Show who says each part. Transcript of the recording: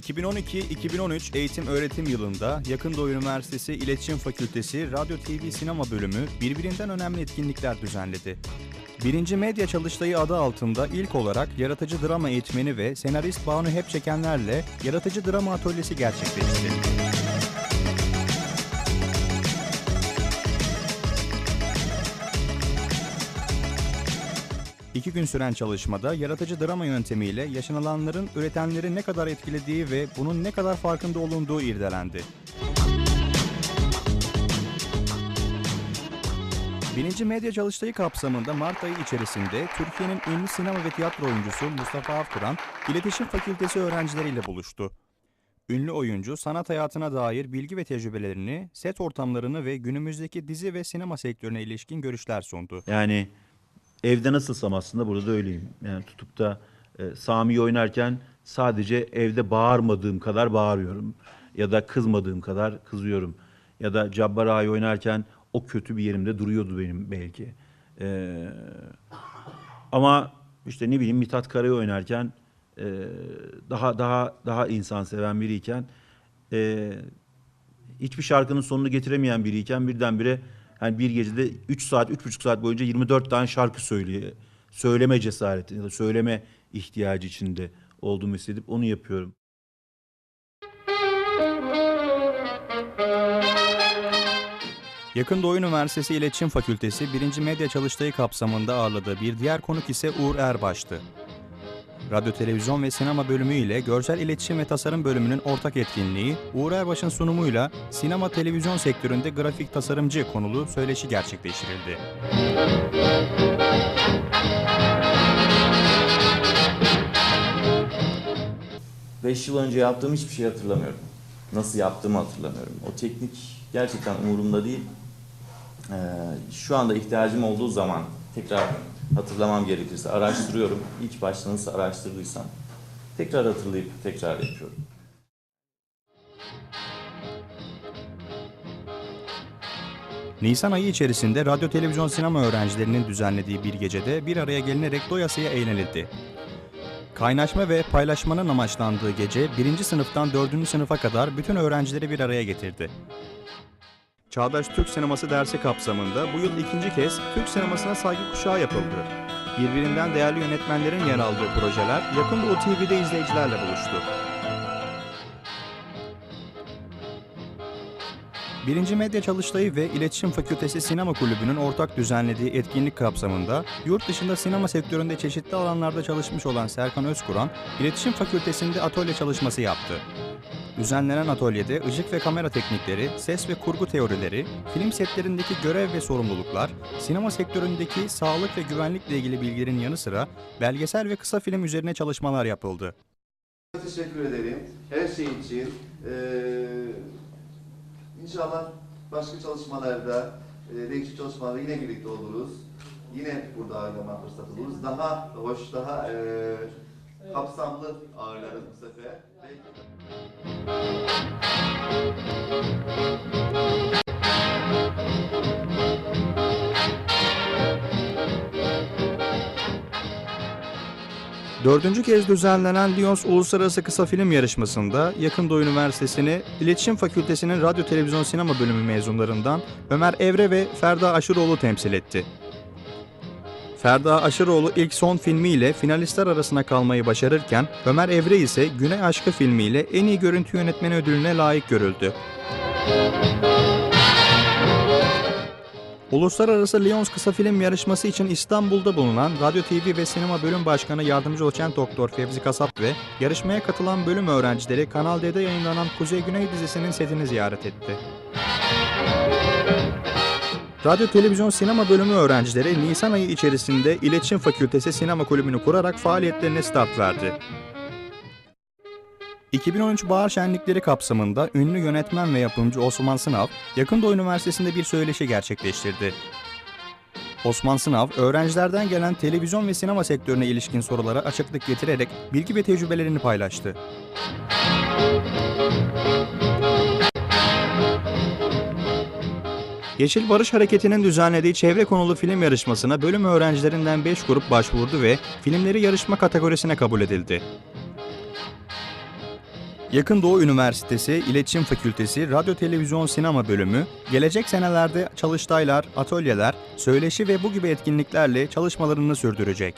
Speaker 1: 2012-2013 eğitim öğretim yılında Yakın Doğu Üniversitesi İletişim Fakültesi Radyo TV Sinema Bölümü birbirinden önemli etkinlikler düzenledi. Birinci Medya Çalıştayı adı altında ilk olarak yaratıcı drama eğitmeni ve senarist Banu Hepçekenlerle yaratıcı drama atölyesi gerçekleşti. İki gün süren çalışmada yaratıcı drama yöntemiyle yaşanılanların üretenleri ne kadar etkilediği ve bunun ne kadar farkında olunduğu irdelendi. Birinci medya çalıştayı kapsamında Mart ayı içerisinde Türkiye'nin ünlü sinema ve tiyatro oyuncusu Mustafa Avturan, İletişim Fakültesi öğrencileriyle buluştu. Ünlü oyuncu sanat hayatına dair bilgi ve tecrübelerini, set ortamlarını ve günümüzdeki dizi ve sinema sektörüne ilişkin görüşler sundu.
Speaker 2: Yani evde nasılsam aslında burada da öyleyim. Yani tutup da e, Sami'yi oynarken sadece evde bağırmadığım kadar bağırıyorum. Ya da kızmadığım kadar kızıyorum. Ya da Cabbar Ağa'yı oynarken o kötü bir yerimde duruyordu benim belki. Ee, ama işte ne bileyim Mithat Kara'yı oynarken e, daha daha daha insan seven biriyken e, hiçbir şarkının sonunu getiremeyen biriyken birdenbire hani bir gecede 3 saat, 3,5 saat boyunca 24 tane şarkı söyleye, söyleme cesareti ya da söyleme ihtiyacı içinde olduğumu hissedip onu yapıyorum.
Speaker 1: Yakın Doğu Üniversitesi İletişim Fakültesi 1. Medya Çalıştayı kapsamında ağırladığı bir diğer konuk ise Uğur Erbaş'tı. Radyo, televizyon ve sinema bölümü ile görsel iletişim ve tasarım bölümünün ortak etkinliği, Uğur Erbaş'ın sunumuyla sinema televizyon sektöründe grafik tasarımcı konulu söyleşi gerçekleştirildi.
Speaker 3: Beş yıl önce yaptığım hiçbir şey hatırlamıyorum. Nasıl yaptığımı hatırlamıyorum. O teknik gerçekten umurumda değil. Ee, şu anda ihtiyacım olduğu zaman tekrar hatırlamam gerekirse araştırıyorum. İlk başta nasıl araştırdıysam tekrar hatırlayıp tekrar yapıyorum.
Speaker 1: Nisan ayı içerisinde radyo, televizyon, sinema öğrencilerinin düzenlediği bir gecede bir araya gelinerek doyasıya eğlenildi. Kaynaşma ve paylaşmanın amaçlandığı gece 1. sınıftan 4. sınıfa kadar bütün öğrencileri bir araya getirdi. Çağdaş Türk Sineması dersi kapsamında bu yıl ikinci kez Türk sinemasına saygı kuşağı yapıldı. Birbirinden değerli yönetmenlerin yer aldığı projeler Yakın Doğu TV'de izleyicilerle buluştu. Birinci Medya Çalıştayı ve İletişim Fakültesi Sinema Kulübü'nün ortak düzenlediği etkinlik kapsamında yurt dışında sinema sektöründe çeşitli alanlarda çalışmış olan Serkan Özkuran, İletişim Fakültesi'nde atölye çalışması yaptı. Düzenlenen atölyede ışık ve kamera teknikleri, ses ve kurgu teorileri, film setlerindeki görev ve sorumluluklar, sinema sektöründeki sağlık ve güvenlikle ilgili bilgilerin yanı sıra belgesel ve kısa film üzerine çalışmalar yapıldı.
Speaker 4: Teşekkür ederim her şey için. Ee, inşallah başka çalışmalarda, e, değişik çalışmalarda yine birlikte oluruz. Yine burada ağırlama fırsatı buluruz. Daha hoş, daha e, kapsamlı ağırlarız bu sefer.
Speaker 1: Dördüncü kez düzenlenen Lyons Uluslararası Kısa Film Yarışması'nda Yakın Doğu Üniversitesi'ni İletişim Fakültesi'nin Radyo Televizyon Sinema Bölümü mezunlarından Ömer Evre ve Ferda Aşıroğlu temsil etti. Ferda Aşıroğlu ilk son filmiyle finalistler arasına kalmayı başarırken Ömer Evre ise Güney Aşkı filmiyle en iyi görüntü yönetmeni ödülüne layık görüldü. Uluslararası Lyons Kısa Film Yarışması için İstanbul'da bulunan Radyo TV ve Sinema Bölüm Başkanı Yardımcı Doçent Doktor Fevzi Kasap ve yarışmaya katılan bölüm öğrencileri Kanal D'de yayınlanan Kuzey Güney dizisinin setini ziyaret etti. Radyo, Televizyon, Sinema Bölümü öğrencileri Nisan ayı içerisinde İletişim Fakültesi Sinema Kulübü'nü kurarak faaliyetlerine start verdi. 2013 Bahar Şenlikleri kapsamında ünlü yönetmen ve yapımcı Osman Sınav, Yakın Doğu Üniversitesi'nde bir söyleşi gerçekleştirdi. Osman Sınav, öğrencilerden gelen televizyon ve sinema sektörüne ilişkin sorulara açıklık getirerek bilgi ve tecrübelerini paylaştı. Yeşil Barış Hareketi'nin düzenlediği çevre konulu film yarışmasına bölüm öğrencilerinden 5 grup başvurdu ve filmleri yarışma kategorisine kabul edildi. Yakın Doğu Üniversitesi İletişim Fakültesi Radyo Televizyon Sinema Bölümü gelecek senelerde çalıştaylar, atölyeler, söyleşi ve bu gibi etkinliklerle çalışmalarını sürdürecek.